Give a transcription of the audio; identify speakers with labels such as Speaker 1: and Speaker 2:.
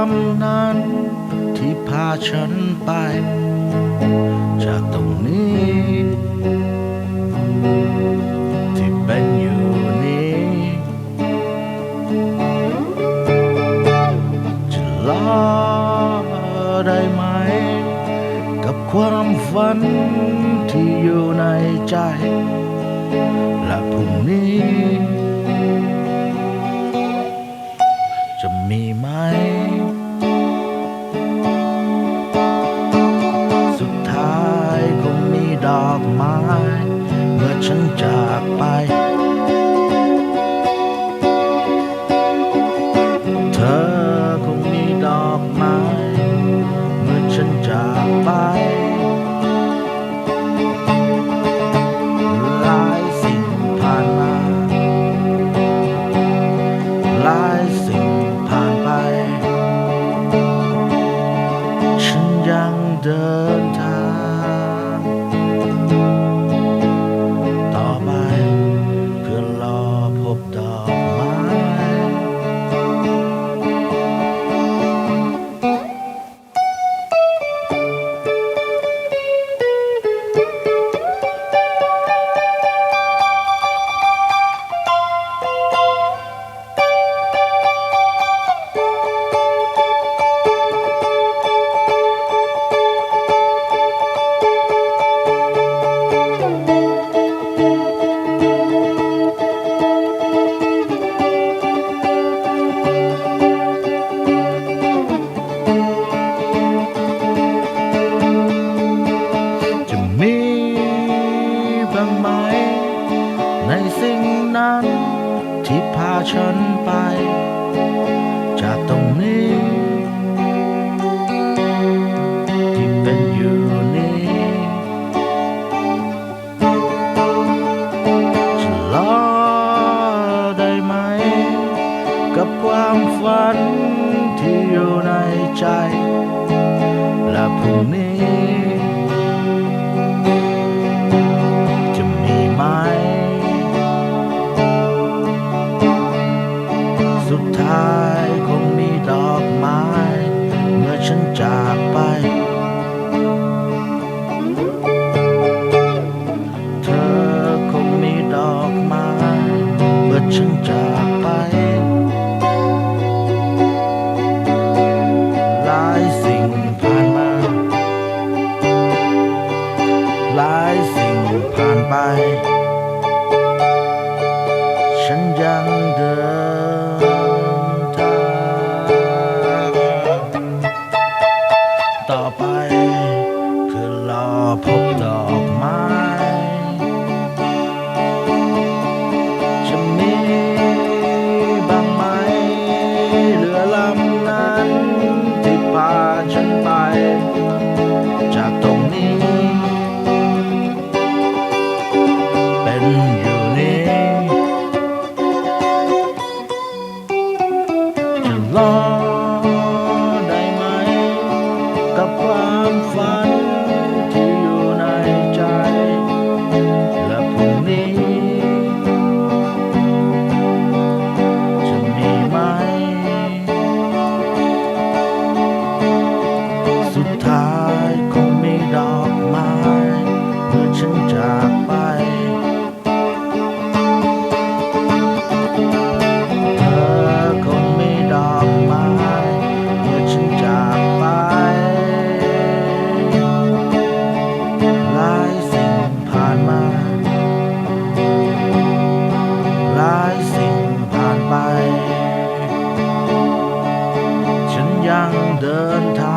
Speaker 1: ามนั้นที่พาฉันไป จากตรงนี้ ที่เป็นอยู่นี้ จะลาได้ไหม กับความฝันที่อยู่ในใจ และพรุ่งนี้ จะมีไหม สุดท้ายคงมีดอกไม้ เมื่อฉันจากไป เธอคงมีดอกไม้ เมื่อฉันจากไปหลายสิ่ง ยั ที่พาฉันไป จากตรงนี้ ที่เป็นอยู่นี้จะรอได้ไหม กับความฝันที่อยู่ในใจ และพรุ่งนี้ สุดท้ายคงมีดอกไม้ เมื่อฉันจากไป เธอคงมีดอกไม้ เมื่อฉันจากไป หลายสิ่งผ่านมา หลายสิ่งผ่านไป ฉันยังเดิน พบดอกไม้จะมีบางไม้เหลือลำนั้นที่พาฉัน 的他。